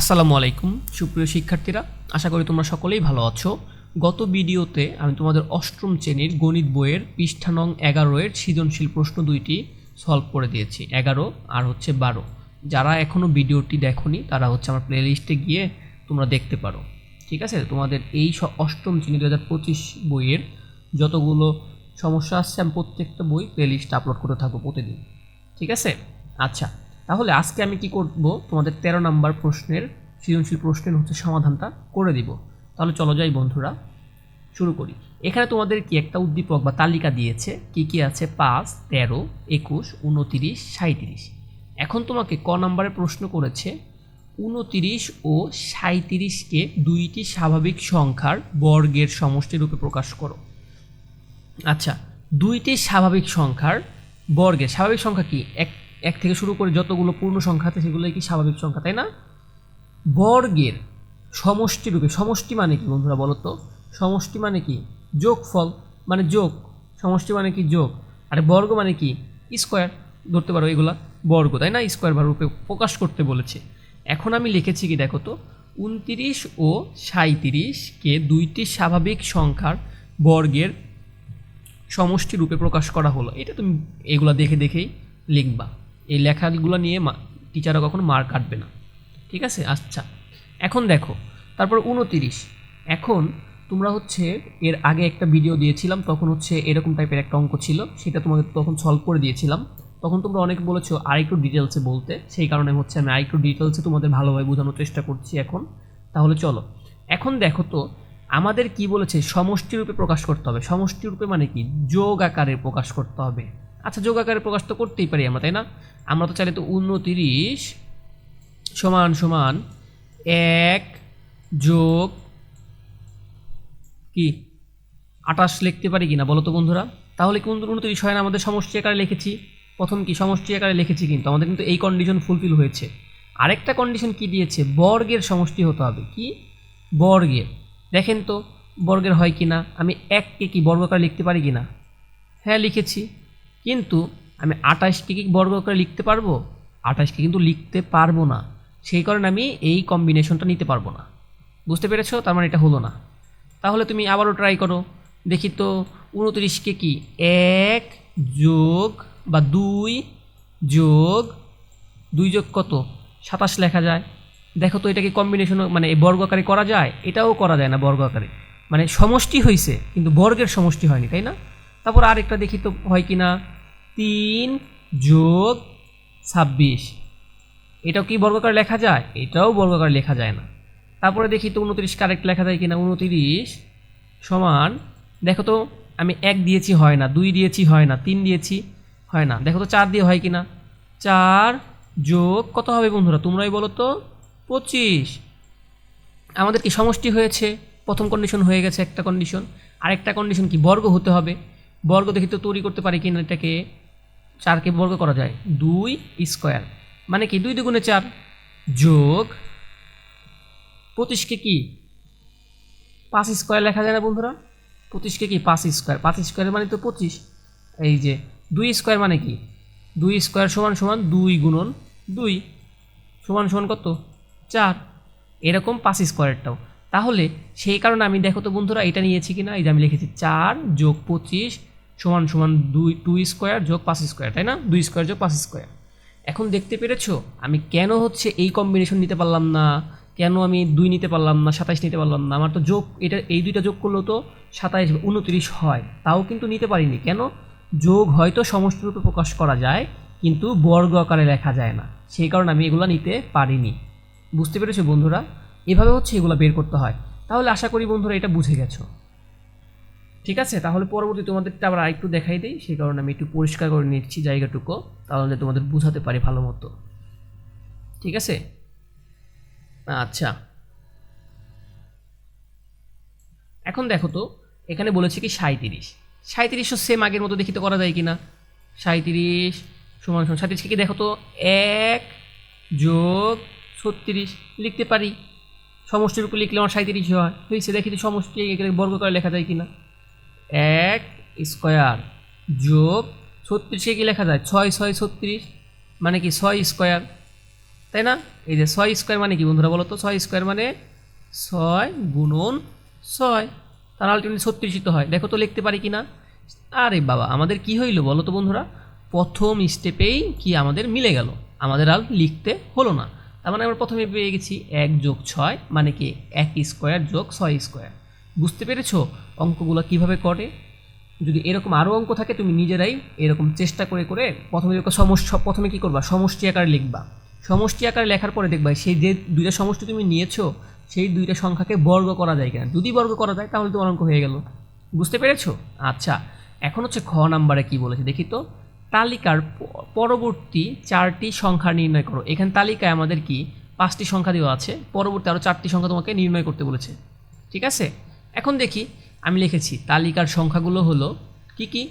আসসালামু আলাইকুম। সুপ্রিয় শিক্ষার্থীরা, আশা করি তোমরা সকলেই ভালো আছো। গত ভিডিওতে আমি তোমাদের অষ্টম শ্রেণির গণিত বইয়ের পৃষ্ঠা নং এগারো এর সৃজনশীল প্রশ্ন দুইটি সলভ করে দিয়েছি, এগারো আর হচ্ছে বারো। যারা এখনও ভিডিওটি দেখোনি, তারা হচ্ছে আমার প্লেলিস্টে গিয়ে তোমরা দেখতে পারো। ঠিক আছে? তোমাদের এই অষ্টম শ্রেণি দু হাজার পঁচিশ বইয়ের যতগুলো সমস্যা আসছে, আমি প্রত্যেকটা বই প্লেলিস্টে আপলোড করে থাকব প্রতিদিন। ঠিক আছে? আচ্ছা তাহলে আজকে আমি কি করব? তোমাদের তেরো নাম্বার প্রশ্নের, সৃজনশীল প্রশ্নের হচ্ছে সমাধানটা করে দিব। তাহলে চলো যাই বন্ধুরা, শুরু করি। এখানে তোমাদের কি একটা উদ্দীপক বা তালিকা দিয়েছে, কি কি আছে? পাঁচ, তেরো, একুশ, উনতিরিশ, সাঁইত্রিশ। এখন তোমাকে ক নাম্বারে প্রশ্ন করেছে, উনতিরিশ ও সাঁইত্রিশকে দুইটি স্বাভাবিক সংখ্যার বর্গের সমষ্টি রূপে প্রকাশ করো। আচ্ছা দুইটি স্বাভাবিক সংখ্যার বর্গের, স্বাভাবিক সংখ্যা কি? এক এক থেকে শুরু করে যতগুলো পূর্ণ সংখ্যা আছে সেগুলোই কি স্বাভাবিক সংখ্যা, তাই না? বর্গের সমষ্টি রূপে সমষ্টি মানে কি বন্ধুরা বলো তো? সমষ্টি মানে কি? যোগফল মানে যোগ। সমষ্টি মানে কি যোগ? আর বর্গ মানে কি? স্কোয়ার। ধরতে পারো এগুলা। বর্গ, তাই না? স্কোয়ার বা রূপে প্রকাশ করতে বলেছে। এখন আমি লিখেছি কি দেখো তো? উনতিরিশ ও সাঁইত্রিশকে দুইটি স্বাভাবিক সংখ্যার বর্গের সমষ্টি রূপে প্রকাশ করা হলো। এটা তুমি এগুলো দেখে দেখেই লিখবা। এই লেখাগুলো নিয়ে টিচাররা কখনো মার কাটবে না। ঠিক আছে? আচ্ছা। এখন দেখো, তারপর উনতিরিশ এখন তোমরা হচ্ছে এর আগে একটা ভিডিও দিয়েছিলাম, তখন হচ্ছে এরকম টাইপের একটা অঙ্ক ছিল, সেটা তোমাকে তখন সলভ করে দিয়েছিলাম। তখন তোমরা অনেকে বলেছ আরেকটু ডিটেলসে বলতে, সেই কারণে হচ্ছে আমি আরেকটু ডিটেলসে তোমাদের ভালোভাবে বোঝানোর চেষ্টা করছি এখন। তাহলে চলো। এখন দেখো তো, আমাদের কি বলেছে? সমষ্টি রূপে প্রকাশ করতে হবে। সমষ্টি রূপে মানে কি? যোগ আকারে প্রকাশ করতে হবে। আচ্ছা যোগ আকারে প্রকাশ তো করতেই পারি আমরা, তাই না? আমরা তো চাইলে তো উনতিরিশ সমান সমান এক যোগ কি? আটাশ লিখতে পারি কিনা, বলো তো বন্ধুরা? তাহলে কোন উনত্রিশ হয় না? আমাদের সমষ্টি আকারে লিখেছি। প্রথম কি? সমষ্টি আকারে লিখেছি কিন্তু, আমাদের কিন্তু এই কন্ডিশন ফুলফিল হয়েছে। আরেকটা কন্ডিশন কি দিয়েছে? বর্গের সমষ্টি হতে হবে। কি? বর্গের। দেখেন তো, বর্গের হয় কি না আমি এককে কি বর্গ আকারে লিখতে পারি কি না হ্যাঁ লিখেছি। কিন্তু আমি আঠাশকে কি বর্গ করে লিখতে পারব? আঠাশকে কিন্তু লিখতে পারব না। সেই কারণে আমি এই কম্বিনেশনটা নিতে পারব না। বুঝতে পেরেছ? তার মানে এটা হলো না। তাহলে তুমি আবারও ট্রাই করো। দেখি তো উনত্রিশকে কি? এক যোগ বা দুই যোগ দুই যোগ কত? সাতাশ লেখা যায়। দেখো তো এটাকে কম্বিনেশন মানে বর্গ আকারে করা যায়? এটাও করা যায় না বর্গ আকারে। মানে সমষ্টি হয়েছে কিন্তু বর্গের সমষ্টি হয়নি, তাই না? তারপর আরেকটা দেখি তো হয় কি না তিন যোগ ছাব্বিশ। এটাও কি বর্গাকার লেখা যায়? এটাও বর্গাকার লেখা যায় না। তারপরে দেখি তো উনত্রিশ কারেক্ট লেখা যায় কিনা? উনত্রিশ সমান, দেখো তো, আমি এক দিয়েছি হয় না, দুই দিয়েছি হয় না, তিন দিয়েছি হয় না। দেখো তো চার দিয়ে হয় কিনা? চার যোগ কত হবে বন্ধুরা? তোমরাই বলো তো, পঁচিশ। আমাদের কি সমষ্টি হয়েছে? প্রথম কন্ডিশন হয়ে গেছে একটা কন্ডিশন আরেকটা কন্ডিশন কি? বর্গ হতে হবে। বর্গ দেখি তো তৈরি করতে পারি কিনা এটাকে? চারকে বর্গ করা যায়? দুই স্কোয়ার। মানে কি? দুই দুগুণে চার যোগ পঁচিশকে কি? পাঁচ স্কোয়ার লেখা যায় না বন্ধুরা? পঁচিশকে কি? পাঁচ স্কোয়ার। পাঁচ স্কোয়ার মানে তো পঁচিশ। এই যে, দুই স্কোয়ার মানে কি? দুই স্কোয়ার সমান সমান দুই গুণন দুই। সমান সমান কত? চার। এরকম পাঁচ স্কোয়ারেরটাও তাহলে সেই কারণে আমি দেখো তো বন্ধুরা, এটা নিয়েছি কিনা? এই যে আমি লিখেছি চার যোগ পঁচিশ সমান সমান দুই টু স্কোয়ার যোগ পাঁচ স্কোয়ার তাই না? দুই স্কোয়ার যোগ পাঁচ স্কোয়ার এখন দেখতে পেরেছ? আমি কেন হচ্ছে এই কম্বিনেশন নিতে পারলাম না? কেন আমি দুই নিতে পারলাম না, সাতাইশ নিতে পারলাম না? আমার তো যোগ, এটা, এই দুইটা যোগ করলেও তো সাতাইশ, উনত্রিশ হয়। তাও কিন্তু নিতে পারিনি। কেন? যোগ হয়তো সমষ্টি রূপে প্রকাশ করা যায়, কিন্তু বর্গ আকারে লেখা যায় না। সেই কারণে আমি এগুলো নিতে পারিনি। বুঝতে পেরেছ বন্ধুরা? এভাবে হচ্ছে এগুলো বের করতে হয়। তাহলে আশা করি বন্ধুরা এটা বুঝে গেছো। ঠিক আছে? তাহলে পরবর্তী তোমাদেরটা আবার আরেকটু দেখাই দিই। সেই কারণে আমি একটু পরিষ্কার করে নিচ্ছি জায়গাটুকু, তাহলে তোমাদের বুঝাতে পারি ভালো মতো। ঠিক আছে? আচ্ছা। এখন দেখো তো, এখানে বলেছে কি সাঁইত্রিশ। সাঁইত্রিশও সেম আগের মতো দেখিতে করা যায় কি না সাঁইত্রিশ সমান সমান সাঁইত্রিশকে কি দেখো তো? এক যোগ ছত্রিশ লিখতে পারি। সমষ্টির উপর লিখলে আমার সাঁইত্রিশ হয়। হয়েছে দেখি তো সমষ্টি বর্গ করে লেখা যায় কিনা? এক স্কোয়ার যোগ ছত্রিশে কি লেখা যায়? ছয় ছয়, ছত্রিশ? মানে কি ছয় স্কোয়ার? তাই না? এই যে ছয় স্কোয়ার মানে কি বন্ধুরা বলো তো? ছয় স্কোয়ার মানে ছয় গুণন ছয়। তার আলটিমেটলি তো হয়। দেখো তো লিখতে পারি কি না আরে বাবা, আমাদের কি হইল বলো তো বন্ধুরা? প্রথম স্টেপেই কি আমাদের মিলে গেল। আমাদের আর লিখতে হলো না। তার মানে আমরা প্রথমে পেয়ে গেছি এক যোগ ছয় মানে কি? এক স্কোয়ার যোগ ছয় স্কোয়ার। বুঝতে পেরেছ অঙ্কগুলো কীভাবে করে? যদি এরকম আরও অঙ্ক থাকে, তুমি নিজেরাই এরকম চেষ্টা করে করে প্রথমে সমস্যা প্রথমে কী করবা? সমষ্টি আকারে লিখবা। সমষ্টি আকারে লেখার পরে দেখবা, সেই যে দুইটা সমষ্টি তুমি নিয়েছো, সেই দুইটা সংখ্যাকে বর্গ করা যায় কিনা। যদি বর্গ করা যায়, তাহলে তোমার অঙ্ক হয়ে গেল। বুঝতে পেরেছ? আচ্ছা এখন হচ্ছে খ নাম্বারে কি বলেছে? দেখি তো। তালিকার পরবর্তী চারটি সংখ্যা নির্ণয় করো। এখানে তালিকায় আমাদের কি? পাঁচটি সংখ্যা দেওয়া আছে। পরবর্তী আরও চারটি সংখ্যা তোমাকে নির্ণয় করতে বলেছে। ঠিক আছে? এখন দেখি, আমি লিখেছি, তালিকার সংখ্যাগুলো হলো কি কি?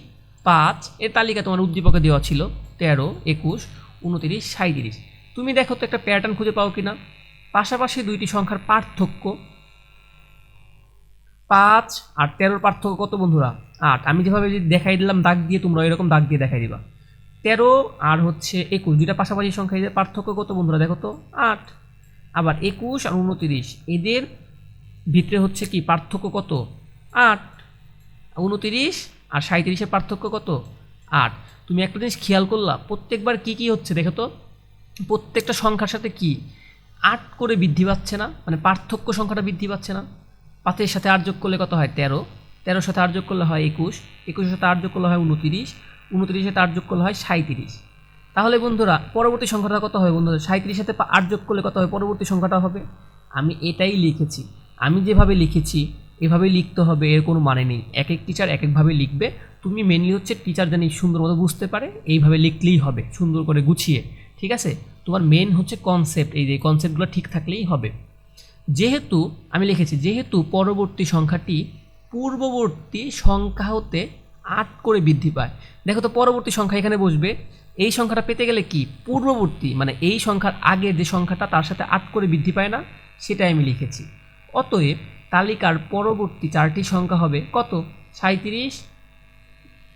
পাঁচ, এর তালিকা তোমার উদ্দীপকে দেওয়া ছিল, তেরো, একুশ, উনতিরিশ, সাঁইত্রিশ। তুমি দেখো তো একটা প্যাটার্ন খুঁজে পাও কি না পাশাপাশি দুইটি সংখ্যার পার্থক্য। পাঁচ আর তেরোর পার্থক্য কত বন্ধুরা? আট। আমি যেভাবে যদি দেখাই দিলাম, দাগ দিয়ে তোমরা এরকম দাগ দিয়ে দেখাই দিবা। তেরো আর হচ্ছে একুশ, দুইটা পাশাপাশি সংখ্যা এদের পার্থক্য কত বন্ধুরা? দেখো তো, আট। আবার একুশ আর উনতিরিশ, এদের ভিতরে হচ্ছে কি, পার্থক্য কত? আট। উনতিরিশ আর সাঁত্রিশের পার্থক্য কত? আট। তুমি একটা জিনিস খেয়াল করলা, প্রত্যেকবার কি কি হচ্ছে দেখো তো? প্রত্যেকটা সংখ্যার সাথে কি? আট করে বৃদ্ধি পাচ্ছে না মানে পার্থক্য সংখ্যাটা বৃদ্ধি পাচ্ছে না। পাঁচের সাথে আট যোগ করলে কত হয়? তেরো। তেরোর সাথে আট যোগ করলে হয় একুশ। একুশের সাথে আট যোগ করলে হয় উনতিরিশ। উনতিরিশের সাথে আট যোগ করলে হয় সাঁত্রিশ তাহলে বন্ধুরা, পরবর্তী সংখ্যাটা কত হবে বন্ধুরা? সাঁত্রিশের সাথে আট যোগ করলে কত হবে? পরবর্তী সংখ্যাটা হবে? আমি এটাই লিখেছি। আমি যেভাবে লিখেছি, এভাবে লিখতে হবে, এর কোনো মানে নেই। এক এক টিচার এক একভাবে লিখবে। তুমি মেনলি হচ্ছে টিচার জানি সুন্দর মতো বুঝতে পারে, এইভাবে লিখলেই হবে, সুন্দর করে গুছিয়ে। ঠিক আছে? তোমার মেন হচ্ছে কনসেপ্ট এই যে কনসেপ্টগুলো ঠিক থাকলেই হবে। যেহেতু, আমি লিখেছি, যেহেতু পরবর্তী সংখ্যাটি পূর্ববর্তী সংখ্যা হতে আট করে বৃদ্ধি পায়। দেখো তো পরবর্তী সংখ্যা এখানে বসবে। এই সংখ্যাটা পেতে গেলে কি? পূর্ববর্তী মানে এই সংখ্যার আগে যে সংখ্যাটা, তার সাথে আট করে বৃদ্ধি পায় না? সেটাই আমি লিখেছি। অতএব তালিকার পরবর্তী চারটি সংখ্যা হবে কত? সাঁত্রিশ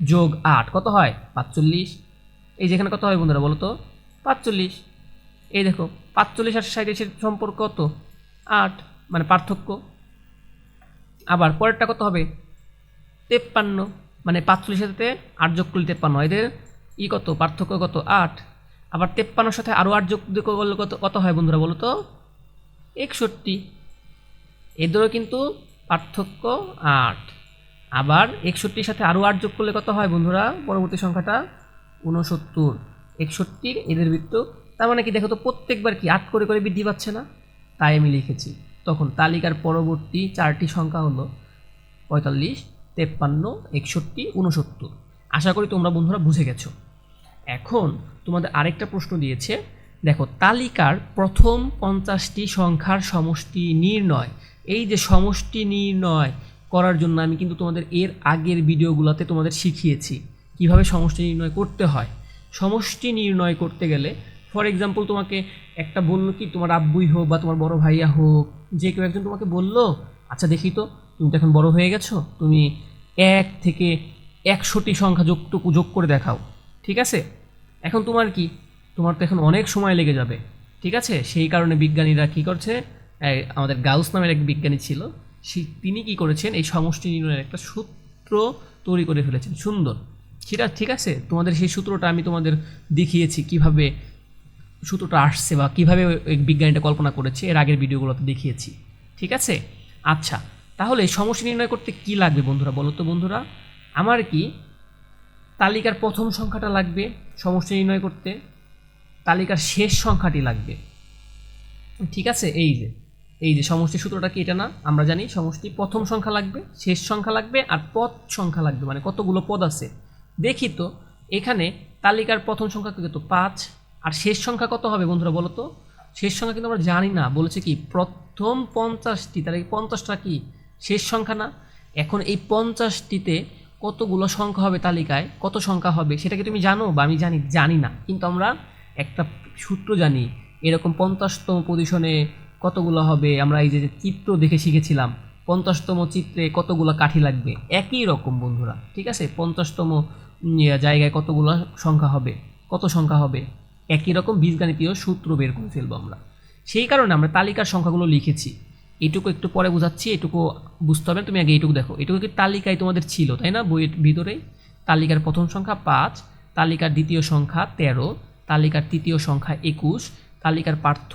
যোগ আট, কত হয়? পাঁচচল্লিশ। এই যেখানে কত হয় বন্ধুরা বলো তো? পাঁচচল্লিশ। এই দেখো, পাঁচচল্লিশ আর সাঁত্রিশের সম্পর্ক কত? আট মানে পার্থক্য। আবার পরেরটা কত হবে? তেপ্পান্ন। মানে পাঁচচল্লিশের সাথে আট যোগ করলে তেপ্পান্ন। এদের ই কত? পার্থক্য কত? আট। আবার তেপ্পান্নর সাথে আরও আট যোগ করলে কত কত হয় বন্ধুরা বলো তো? একষট্টি। এদেরও কিন্তু পার্থক্য আট। আবার একষট্টির সাথে আরও আট যোগ করলে কত হয় বন্ধুরা? পরবর্তী সংখ্যাটা ঊনসত্তর। একষট্টির এদের বৃত্ত, তার মানে কি দেখো তো প্রত্যেকবার কি আট করে করে বৃদ্ধি পাচ্ছে না? তাই আমি লিখেছি। তখন তালিকার পরবর্তী চারটি সংখ্যা হলো পঁয়তাল্লিশ, তেপ্পান্ন, একষট্টি, ঊনসত্তর। আশা করি তোমরা বন্ধুরা বুঝে গেছো। এখন তোমাদের আরেকটা প্রশ্ন দিয়েছে, দেখো তালিকার প্রথম পঞ্চাশটি সংখ্যার সমষ্টি নির্ণয় এই যে সমষ্টি নির্ণয় করার জন্য আমি কিন্তু তোমাদের এর আগের ভিডিওগুলোতে তোমাদের শিখিয়েছি কীভাবে সমষ্টি নির্ণয় করতে হয়। সমষ্টি নির্ণয় করতে গেলে ফর এক্সাম্পল তোমাকে একটা বলল কি, তোমার আব্বুই হোক বা তোমার বড় ভাইয়া হোক, যে কেউ একজন তোমাকে বলল আচ্ছা দেখি তো, তুমি তো এখন বড় হয়ে গেছো, তুমি এক থেকে একশোটি সংখ্যা যোগটুকু যোগ করে দেখাও, ঠিক আছে? এখন তোমার কি, তোমার তো এখন অনেক সময় লেগে যাবে, ঠিক আছে? সেই কারণে বিজ্ঞানীরা কী করছে আমাদের গাউস নামের এক বিজ্ঞানী ছিল। সে- তিনি কি করেছেন, এই সমষ্টি নির্ণয়ের একটা সূত্র তৈরি করে ফেলেছেন। সুন্দর। সেটা ঠিক আছে, তোমাদের সেই সূত্রটা আমি তোমাদের দেখিয়েছি কীভাবে সূত্রটা আসছে বা কীভাবে ওই বিজ্ঞানীটা কল্পনা করেছে, এর আগের ভিডিওগুলোতে দেখিয়েছি। ঠিক আছে? আচ্ছা তাহলে সমস্যা নির্ণয় করতে কি লাগবে বন্ধুরা বলো তো বন্ধুরা? আমার কি তালিকার প্রথম সংখ্যাটা লাগবে সমষ্টি নির্ণয় করতে? তালিকার শেষ সংখ্যাটি লাগবে। ঠিক আছে? এই যে এই যে সমষ্টি সূত্রটা কি এটা না? আমরা জানি সমষ্টি প্রথম সংখ্যা লাগবে, শেষ সংখ্যা লাগবে আর পদ সংখ্যা লাগবে মানে কতগুলো পদ আছে। দেখি তো, এখানে তালিকার প্রথম সংখ্যা কত? পাঁচ। আর শেষ সংখ্যা কত হবে বন্ধুরা বলো তো? শেষ সংখ্যা কিন্তু আমরা জানি না, বলেছে কি প্রথম পঞ্চাশটি, তাহলে এই পঞ্চাশটা কি? শেষ সংখ্যা না? এখন এই পঞ্চাশটিতে কতগুলো সংখ্যা হবে তালিকায়? কত সংখ্যা হবে? সেটা কি তুমি জানো? বা আমি জানি জানি না। কিন্তু আমরা একটা সূত্র জানি, এরকম পঞ্চাশতম পজিশনে কতগুলো হবে? আমরা এই যে চিত্র দেখে শিখেছিলাম, পঞ্চাশতম চিত্রে কতগুলো কাঠি লাগবে? একই রকম বন্ধুরা, ঠিক আছে? পঞ্চাশতম জায়গায় কতগুলো সংখ্যা হবে? কত সংখ্যা হবে? একই রকম বীজগাণিতীয় সূত্র বের করে ফেলব আমরা। সেই কারণে আমরা তালিকার সংখ্যাগুলো লিখেছি। এটুকু একটু পরে বোঝাচ্ছি, এটুকু বুঝতে হবে। তুমি আগে এটুকু দেখো। এটুকু কি তালিকায় তোমাদের ছিল, তাই না? বইয়ের ভিতরে তালিকার প্রথম সংখ্যা পাঁচ, তালিকার দ্বিতীয় সংখ্যা তেরো, তালিকার তৃতীয় সংখ্যা একুশ তালিকার পার্থ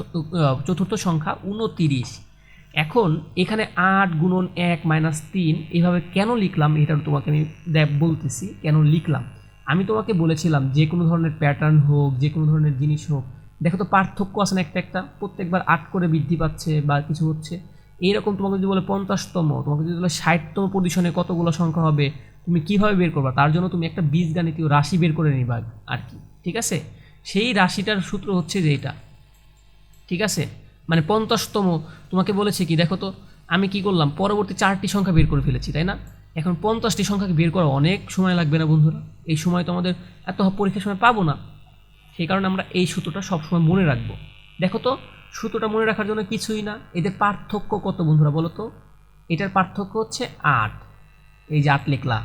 চতুর্থ সংখ্যা উনতিরিশ এখন এখানে আট গুণন এক মাইনাস তিন এইভাবে কেন লিখলাম? এটা তোমাকে আমি বলতেছি কেন লিখলাম? আমি তোমাকে বলেছিলাম যে কোনো ধরনের প্যাটার্ন হোক, যে কোনো ধরনের জিনিস হোক, দেখো তো পার্থক্য আছে না একটা একটা, প্রত্যেকবার আট করে বৃদ্ধি পাচ্ছে বা কিছু হচ্ছে। এইরকম তোমাকে যদি বলে পঞ্চাশতম, তোমাকে যদি বলে ষাটতম পজিশনে কতগুলো সংখ্যা হবে, তুমি কীভাবে বের করবা? তার জন্য তুমি একটা বীজগাণিতীয় রাশি বের করে নিবা আর কি, ঠিক আছে? সেই রাশিটার সূত্র হচ্ছে যে এটা। ঠিক আছে? মানে পঞ্চাশতম, তোমাকে বলেছে কি, দেখো তো, আমি কি করলাম, পরবর্তী চারটি সংখ্যা বের করে ফেলেছি, তাই না? এখন পঞ্চাশটি সংখ্যাকে বের করা অনেক সময় লাগবে না বন্ধুরা। এই সময় তো আমাদের এত পরীক্ষার সময় পাবো না। সেই কারণে আমরা এই সূত্রটা সবসময় মনে রাখব। দেখো তো, সূত্রটা মনে রাখার জন্য কিছুই না। এদের পার্থক্য কত বন্ধুরা বলো তো? এটার পার্থক্য হচ্ছে আট। এই যে আট লেখলা।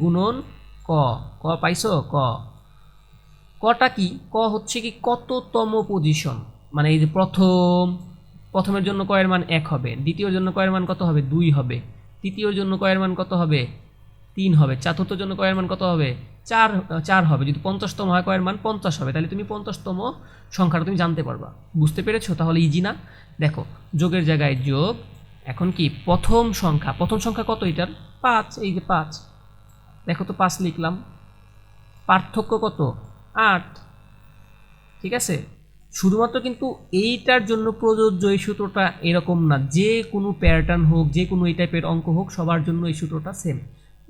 গুণন ক। ক পাইছো? ক। কটা কি? ক হচ্ছে কি, কততম পজিশন মানে এই যে প্রথম, প্রথমের জন্য কয়ের মান এক হবে দ্বিতীয়র জন্য কয়ের মান কত হবে? দুই হবে। তৃতীয়র জন্য কয়ের মান কত হবে? তিন হবে। চতুর্থর জন্য কয়ের মান কত হবে? চার চার হবে। যদি পঞ্চাশতম হয়, কয়ের মান পঞ্চাশ হবে। তাহলে তুমি পঞ্চাশতম সংখ্যাটা তুমি জানতে পারবা। বুঝতে পেরেছ? তাহলে ইজি না? দেখো, যোগের জায়গায় যোগ, এখন কি? প্রথম সংখ্যা। প্রথম সংখ্যা কত এটার? পাঁচ, এই যে পাঁচ। দেখো তো পাঁচ লিখলাম। পার্থক্য কত? আট। ঠিক আছে? শুধুমাত্র কিন্তু এইটার জন্য প্রযোজ্য এই সূত্রটা এরকম না। যে কোনো প্যাটার্ন হোক, যে কোনো এই টাইপের অঙ্ক হোক, সবার জন্য এই সূত্রটা সেম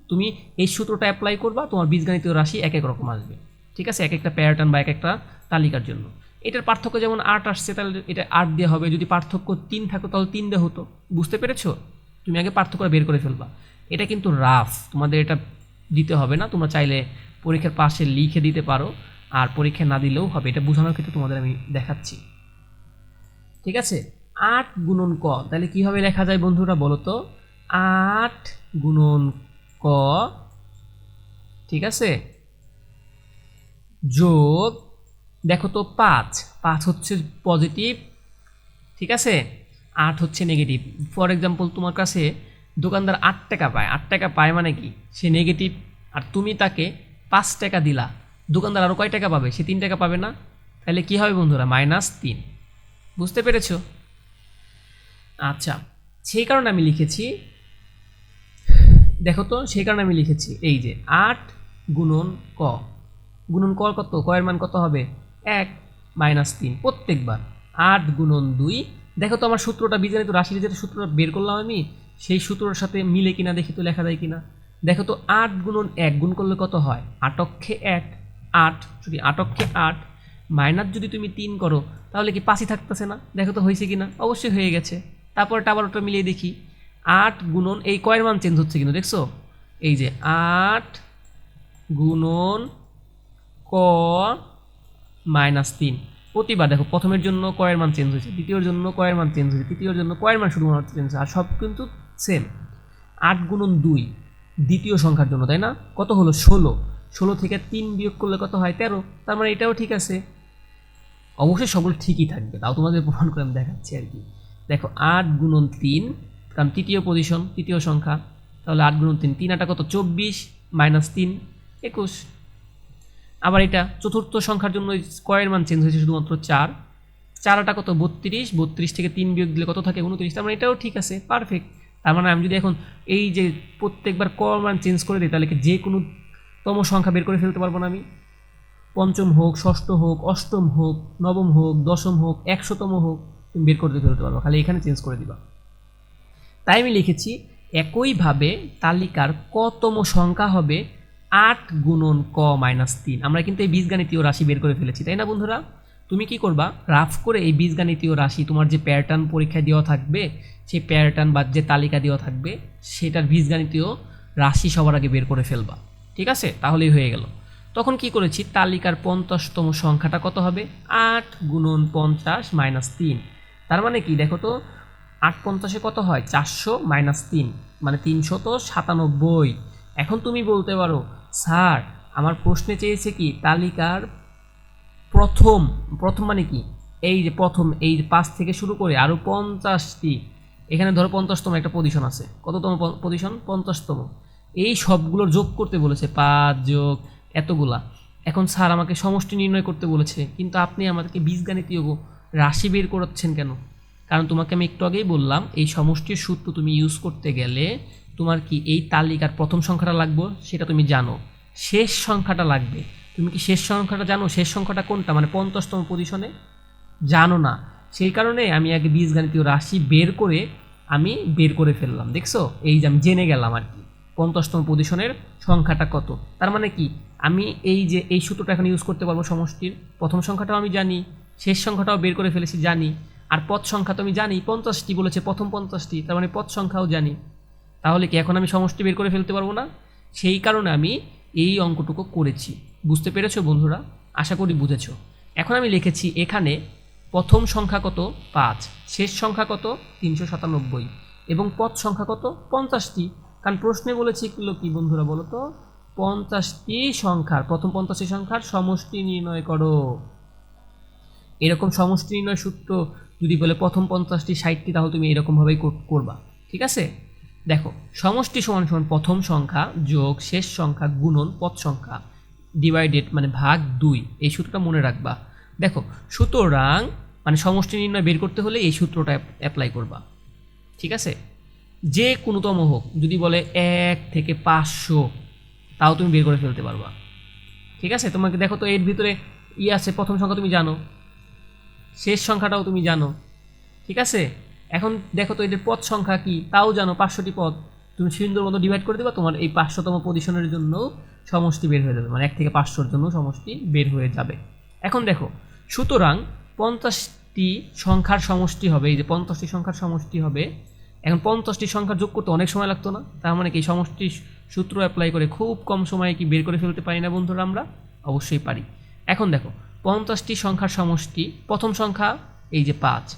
তুমি এই সূত্রটা অ্যাপ্লাই করবা, তোমার বীজগণিতীয় রাশি এক এক রকম আসবে। ঠিক আছে? এক একটা প্যাটার্ন বা এক একটা তালিকার জন্য। এটার পার্থক্য যেমন আট আসছে, তাহলে এটা আট দিয়ে হবে। যদি পার্থক্য তিন থাকতো, তাহলে তিন দিয়ে হতো। বুঝতে পেরেছ? তুমি আগে পার্থক্য বের করে ফেলবা। এটা কিন্তু রাফ তোমাদের এটা দিতে হবে না। তোমরা চাইলে পরীক্ষার পাশে লিখে দিতে পারো। আর পরীক্ষা না দিলেও হবে। এটা বোঝানোর ক্ষেত্রে তোমাদের আমি দেখাচ্ছি। ঠিক আছে? আট গুণন ক, তাহলে কীভাবে লেখা যায় বন্ধুরা বলো তো? আট গুণন ক, ঠিক আছে? যোগ, দেখো তো পাঁচ। পাঁচ হচ্ছে পজিটিভ ঠিক আছে? আট হচ্ছে নেগেটিভ ফর এক্সাম্পল তোমার কাছে দোকানদার আট টাকা পায়। আট টাকা পায় মানে কি? সে নেগেটিভ আর তুমি তাকে পাঁচ টাকা দিলা। দোকানদার আরও কয় টাকা পাবে? সে তিন টাকা পাবে না? তাহলে কী হবে বন্ধুরা? মাইনাস তিন। বুঝতে পেরেছ? আচ্ছা সেই কারণে আমি লিখেছি, দেখো তো, সেই কারণে আমি লিখেছি, এই যে আট গুণন ক। গুণন ক কত? কয়ের মান কত হবে? এক মাইনাস তিন, প্রত্যেকবার। আট গুণন দুই। দেখো তো আমার সূত্রটা, বীজগণিত রাশির যেটা সূত্রটা বের করলাম আমি, সেই সূত্রটার সাথে মিলে কিনা দেখি তো লেখা যায় কিনা। দেখো তো আট গুণন এক, গুণ করলে কত হয়? আটক্ষে এক। আট, যদি আটক্ষে আট, মাইনাস যদি তুমি তিন করো, তাহলে কি পাঁচই থাকতেছে না? দেখো তো হয়েছে কিনা? অবশ্যই হয়ে গেছে। তারপর আবার ওটা মিলিয়ে দেখি। আট গুণন, এই কয়ের মান চেঞ্জ হচ্ছে কিন্তু, দেখছ? এই যে আট গুণন ক মাইনাস তিন। প্রতিবার দেখো, প্রথমের জন্য কয়ের মান চেঞ্জ হয়েছে, দ্বিতীয়র জন্য কয়ের মান চেঞ্জ হয়েছে, তৃতীয়র জন্য কয়ের মান শুধুমাত্র চেঞ্জ হয়েছে, আর সব কিন্তু সেম আট গুণন দুই, দ্বিতীয় সংখ্যার জন্য, তাই না? কত হলো? ষোলো। ষোলো থেকে তিন বিয়োগ করলে কত হয়? তেরো। তার মানে এটাও ঠিক আছে। অবশ্যই সবগুলো ঠিকই থাকবে। তাও তোমাদের প্রমাণ করে আমি দেখাচ্ছি আর কি। দেখো, আট গুণন তিন, কারণ তৃতীয় পজিশন তৃতীয় সংখ্যা। তাহলে আট গুণন তিন তিন আটা কত? চব্বিশ মাইনাস তিন, একুশ। আবার এটা চতুর্থ সংখ্যার জন্য স্কোয়ারের মান চেঞ্জ হয়েছে শুধুমাত্র চার। চার আটা কত? বত্রিশ। বত্রিশ থেকে তিন বিয়োগ দিলে কত থাকে? উনত্রিশ। তার মানে এটাও ঠিক আছে। পারফেক্ট। তার মানে আমি যদি এখন এই যে প্রত্যেকবার ক মান চেঞ্জ করে দিই, তাহলে যে কোনো তম সংখ্যা বের করে ফেলতে পারব না আমি। পঞ্চম হোক, ষষ্ঠ হোক, অষ্টম হোক, নবম হোক, দশম হোক, একশোতম হোক, তুমি বের করতে ফেলতে পারব। খালি এখানে চেঞ্জ করে দিবা। তাই আমি লিখেছি, একইভাবে তালিকার কতম সংখ্যা হবে আট গুণন ক মাইনাস তিন। আমরা কিন্তু এই বীজগাণিতীয় রাশি বের করে ফেলেছি, তাই না বন্ধুরা? তুমি কি করবা? রাফ করে এই বীজগাণিতীয় রাশি, তোমার যে প্যাটার্ন পরীক্ষা দেওয়া থাকবে, সেই প্যাটার্ন বা যে তালিকা দেওয়া থাকবে, সেটার বীজগাণিতীয় রাশি সবার আগে বের করে ফেলবা। ঠিক আছে? তাহলেই হয়ে গেল। তখন কি করেছি? তালিকার পঞ্চাশতম সংখ্যাটা কত হবে? আট গুণন পঞ্চাশ মাইনাস তিন। তার মানে কি? দেখো তো, আট পঞ্চাশে কত হয়? চারশো মাইনাস তিন। মানে তিনশত সাতানব্বই। এখন তুমি বলতে পারো, স্যার, আমার প্রশ্নে চেয়েছে কি, তালিকার প্রথম প্রথম মানে কি? এই যে প্রথম, এই পাঁচ থেকে শুরু করে আরও পঞ্চাশটি। এখানে ধরো পঞ্চাশতম একটা পজিশন আছে। কততম পজিশন পঞ্চাশতম। এই সবগুলোর যোগ করতে বলেছে, পাঁচ যোগ এতগুলা। এখন স্যার আমাকে সমষ্টি নির্ণয় করতে বলেছে, কিন্তু আপনি আমাদেরকে বীজগাণিতীয় রাশি বের করাচ্ছেন কেন? কারণ তোমাকে আমি একটু আগেই বললাম, এই সমষ্টির সূত্র তুমি ইউজ করতে গেলে তোমার কি এই তালিকার প্রথম সংখ্যাটা লাগবে সেটা তুমি জানো। শেষ সংখ্যাটা লাগবে। তুমি কি শেষ সংখ্যাটা জানো? শেষ সংখ্যাটা কোনটা? মানে পঞ্চাশতম পজিশনে জানো না। সেই কারণে আমি আগে বীজগাণিতীয় রাশি বের করে, আমি বের করে ফেললাম, দেখছ? এই যে আমি জেনে গেলাম আর কি। পঞ্চাশতম পজিশনের সংখ্যাটা কত? তার মানে কি? আমি এই যে, এই সূত্রটা এখন ইউজ করতে পারব সমষ্টির। প্রথম সংখ্যাটাও আমি জানি, শেষ সংখ্যাটাও বের করে ফেলেছি, জানি। আর পথ সংখ্যা তো আমি জানি, পঞ্চাশটি বলেছে প্রথম পঞ্চাশটি, তার মানে পথ সংখ্যাও জানি। তাহলে কি এখন আমি সমষ্টি বের করে ফেলতে পারব না? সেই কারণে আমি এই অঙ্কটুকু করেছি। বুঝতে পেরেছ বন্ধুরা? আশা করি বুঝেছ। এখন আমি লিখেছি এখানে প্রথম সংখ্যা কত? পাঁচ। শেষ সংখ্যা কত? তিনশো সাতানব্বই। এবং পথ সংখ্যা কত? পঞ্চাশটি। কারণ প্রশ্নে বলেছি কিলো কি বন্ধুরা বলো তো? পঞ্চাশটি সংখ্যার, প্রথম পঞ্চাশটি সংখ্যার সমষ্টি নির্ণয় করো। এরকম সমষ্টি নির্ণয় সূত্র যদি বলে প্রথম পঞ্চাশটি ষাটটি, তাহলে তুমি এরকমভাবেই করবা, ঠিক আছে? দেখো, সমষ্টি সমান সমান প্রথম সংখ্যা যোগ শেষ সংখ্যা গুণন পথ সংখ্যা ডিভাইডেড মানে ভাগ দুই, এই সূত্রটা মনে রাখবা। দেখো, সুতরাং মানে সমষ্টি নির্ণয় বের করতে হলে এই সূত্রটা অ্যাপ্লাই করবা, ঠিক আছে? যে কোনোতম হোক, যদি বলে এক থেকে পাঁচশো, তাও তুমি বের করে ফেলতে পারবা। ঠিক আছে? তোমাকে দেখো তো এর ভিতরে ই আছে, প্রথম সংখ্যা তুমি জানো। শেষ সংখ্যাটাও তুমি জানো। ঠিক আছে? এখন দেখো তো এদের পদ সংখ্যা কি, তাও জানো, পাঁচশোটি পদ। তুমি সুন্দর মতো ডিভাইড করে দেবা, তোমার এই পাঁচশোতম পজিশনের জন্য সমষ্টি বের হয়ে যাবে। মানে এক থেকে পাঁচশোর জন্য সমষ্টি বের হয়ে যাবে। এখন দেখো, সুতরাং পঞ্চাশটি সংখ্যার সমষ্টি হবে, এই যে পঞ্চাশটি সংখ্যার সমষ্টি হবে এখন পঞ্চাশটি সংখ্যা যোগ করতে অনেক সময় লাগতো না। তার মানে কি এই সমষ্টি সূত্র অ্যাপ্লাই করে খুব কম সময়ে কি বের করে ফেলতে পারি না বন্ধুরা আমরা? অবশ্যই পারি। এখন দেখো, পঞ্চাশটি সংখ্যার সমষ্টি, প্রথম সংখ্যা এই যে পাঁচ।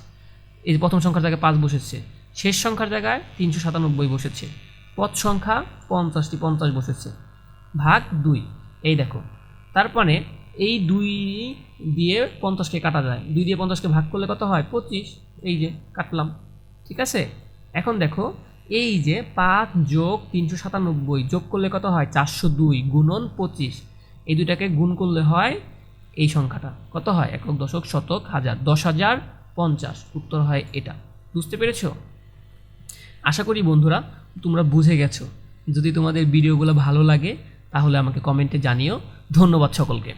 এই যে প্রথম সংখ্যার জায়গায় পাঁচ বসেছে। শেষ সংখ্যার জায়গায় তিনশো সাতানব্বই বসেছে। পদ সংখ্যা পঞ্চাশটি পঞ্চাশ বসেছে। ভাগ দুই। এই দেখো, তার মানে এই দুই দিয়ে পঞ্চাশকে কাটা যায়। দুই দিয়ে পঞ্চাশকে ভাগ করলে কত হয়? পঁচিশ। এই যে কাটলাম। ঠিক আছে? এখন দেখো, এই যে পাঁচ যোগ তিনশো সাতানব্বই, যোগ করলে কত হয়? চারশো দুই গুণন পঁচিশ। এই দুইটাকে গুণ করলে হয় এই সংখ্যাটা। কত হয়? একক, দশক, শতক, হাজার। দশ হাজার পঞ্চাশ। উত্তর হয় এটা। বুঝতে পেরেছ? আশা করি বন্ধুরা, তোমরা বুঝে গেছো। যদি তোমাদের ভিডিওগুলো ভালো লাগে, তাহলে আমাকে কমেন্টে জানিও। ধন্যবাদ সকলকে।